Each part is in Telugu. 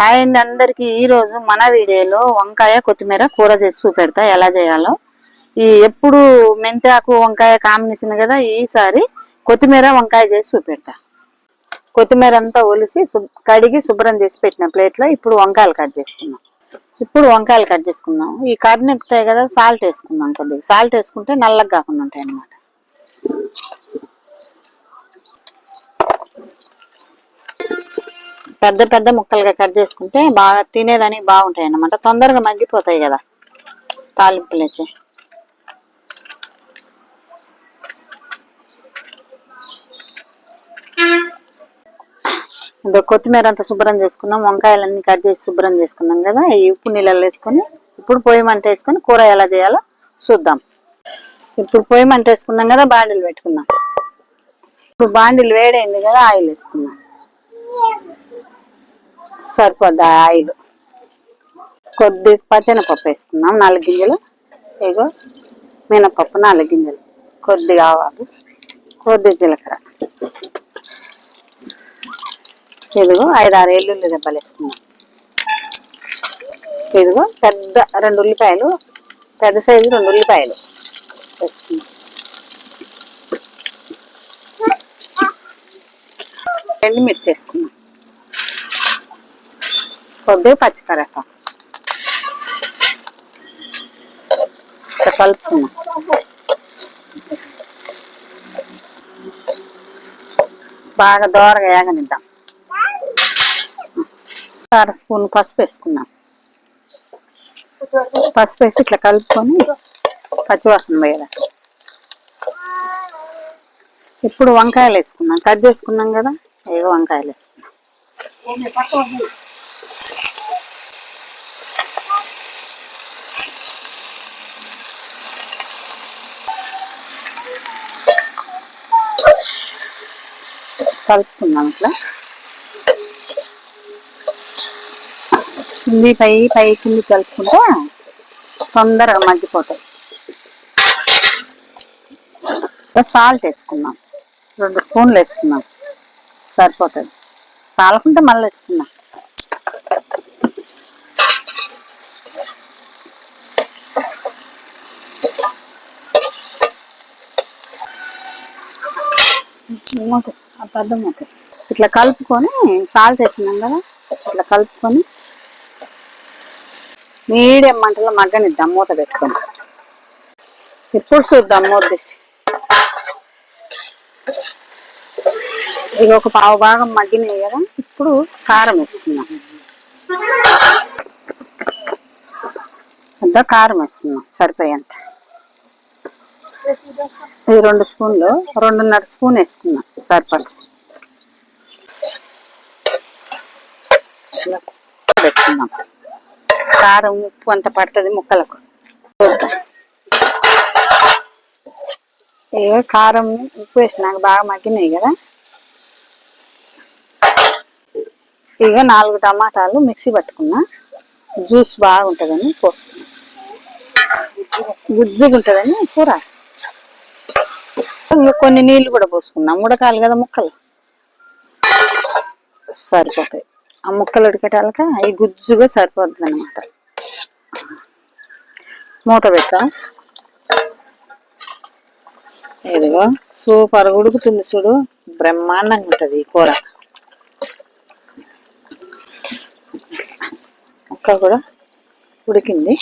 హాయ్ అండి అందరికి. ఈ రోజు మన వీడియోలో వంకాయ కొత్తిమీర కూర చేసి చూపెడతా. ఎలా చేయాలో. ఈ ఎప్పుడు మెంతాకు వంకాయ కాంబినేషన్ కదా ఈసారి కొత్తిమీర వంకాయ చేసి చూపెడతా. కొత్తిమీర అంతా ఒలిసి కడిగి శుభ్రం చేసి పెట్టిన ప్లేట్లో ఇప్పుడు వంకాయలు కట్ చేసుకున్నాం ఇప్పుడు వంకాయలు కట్ చేసుకుందాం. ఈ కర్రీ కదా సాల్ట్ వేసుకుందాం కొద్దిగా. సాల్ట్ వేసుకుంటే నల్లగా కాకుండా ఉంటాయి అన్నమాట పెద్ద పెద్ద ముక్కలుగా కట్ చేసుకుంటే బాగా తినేదానికి బాగుంటాయి అన్నమాట తొందరగా మగ్గిపోతాయి కదా తాలింపులు వచ్చి ఇదో కొత్తిమీర అంతా శుభ్రం చేసుకున్నాం. వంకాయలన్నీ కట్ చేసి శుభ్రం చేసుకున్నాం కదా. ఈ ఉప్పు నీళ్ళలో వేసుకొని ఇప్పుడు పొయ్యి మంట వేసుకొని కూర ఎలా చేయాలో చూద్దాం. ఇప్పుడు పొయ్యి మంట వేసుకున్నాం కదా బాండిలు పెట్టుకుందాం ఇప్పుడు బాండిలు వేడైంది కదా ఆయిల్ వేసుకుందాం. సరిపోద్ది ఆయిల్? కొద్ది పచ్చెనపప్పు వేసుకున్నాం నాలుగు గింజలు. ఇగో మినపప్పు నాలుగు గింజలు. కొద్ది కావాలి కొద్ది జీలకర్ర. ఇదిగో ఐదు ఆరు ఎల్లుల్లి దెబ్బలు వేసుకున్నాం ఇదిగో పెద్ద రెండు ఉల్లిపాయలు పెద్ద సైజు రెండు ఉల్లిపాయలు వేసుకున్నాం ఎండుమిర్చి వేసుకున్నాం కొద్దిగా పచ్చికరేస్తాం కలుపుకున్నాం బాగా దోరగా ఏగనిద్దాం అర స్పూన్ పసుపు వేసుకున్నాం పసుపు వేసి ఇట్లా కలుపుకొని పచ్చివాసన పోయేదా ఇప్పుడు వంకాయలు వేసుకున్నాం కట్ చేసుకున్నాం కదా ఏవో వంకాయలు వేసుకున్నాం కలుపుకుందాం ఇట్లా కింది పై పై కింది కలుపుకుంటే తొందరగా మగ్గిపోతాయి. సాల్ట్ వేసుకున్నాం రెండు స్పూన్లు వేసుకున్నాం సరిపోతుంది. సాలకుంటే మళ్ళీ వేసుకున్నాం మూత ఆ పెద్ద మూత ఇట్లా కలుపుకొని సాల్ట్ వేసినాం కదా ఇట్లా కలుపుకొని మీడియం మంటలో మగ్గనిద్దాం మూత పెట్టుకొని. ఇప్పుడు చూద్దాం మూత తీసి. ఇది ఒక పావు భాగం మగ్గినాయి కదా ఇప్పుడు కారం వేసుకుందాం పెద్ద కారం వేస్తున్నాం సరిపోయేంత. ఈ రెండు స్పూన్లు రెండున్నర స్పూన్ వేసుకున్నాం సరిపడి. పెట్టుకుందాం. కారం ఉప్పు అంత పడుతుంది ముక్కలకు. చూద్దాం. ఏ కారం ఉప్పు వేసినాక బాగా మగ్గినాయి కదా. ఇక నాలుగు టమాటాలు మిక్సీ పట్టుకున్నా. జ్యూస్ బాగుంటుందని పోసుకున్నా గుజ్జుగా ఉంటుందని కూర ఇంకా కొన్ని నీళ్ళు కూడా పోసుకున్నాం. ఉడకాలి కదా ముక్కలు. సరిపోతాయి. ఆ ముక్కలు ఉడికేటాలక అవి గుజ్జుగా సరిపోతుంది అనమాట మూత పెట్టాం ఇదిగో సూపర్ ఉడుకుతుంది చూడు. బ్రహ్మాండంగా ఉంటుంది ఈ కూర. ముక్క కూడా ఉడికింది.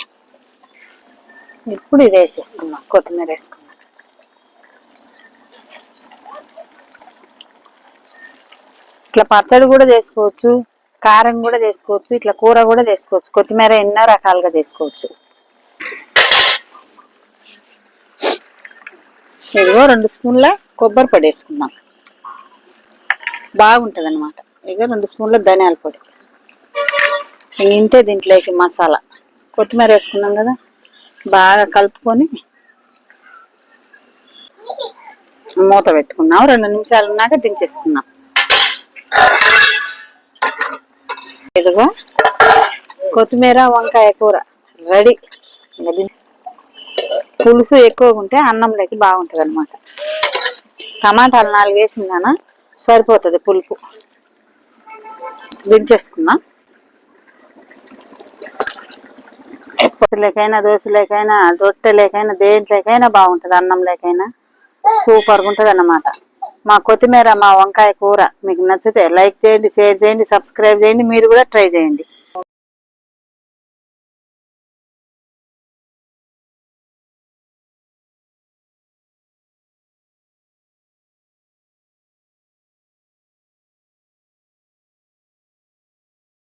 ఇప్పుడు ఇది వేసేసుకుందాం. కొత్తిమీర వేసుకుందాం. ఇట్లా పచ్చడి కూడా చేసుకోవచ్చు కారం కూడా చేసుకోవచ్చు ఇట్లా కూర కూడా చేసుకోవచ్చు కొత్తిమీర ఎన్నో రకాలుగా చేసుకోవచ్చు. ఇదిగో రెండు స్పూన్ల కొబ్బరి పొడి వేసుకుందాం. బాగుంటుంది అనమాట ఇక రెండు స్పూన్ల ధనియాల పొడి. ఇంతే దీంట్లోకి మసాలా. కొత్తిమీర వేసుకున్నాం కదా బాగా కలుపుకొని మూత పెట్టుకున్నాం. రెండు నిమిషాలు ఉన్నాక దించేసుకున్నాం. ఇదిగో కొత్తిమీర వంకాయ కూర రెడీ. పులుసు ఎక్కువగా ఉంటే అన్నంలోకి బాగుంటుంది అనమాట టమాటాలు నాలుగు వేసిందానా సరిపోతుంది పులుపు. దించేసుకున్నా. పొత్తులకైనా దోశలకైనా రొట్టెలకైనా దేంట్లేకైనా బాగుంటుంది అన్నంలోకైనా సూపర్గా ఉంటుంది అన్నమాట మా కొత్తిమీర మా వంకాయ కూర మీకు నచ్చితే లైక్ చేయండి షేర్ చేయండి సబ్స్క్రైబ్ చేయండి. మీరు కూడా ట్రై చేయండి.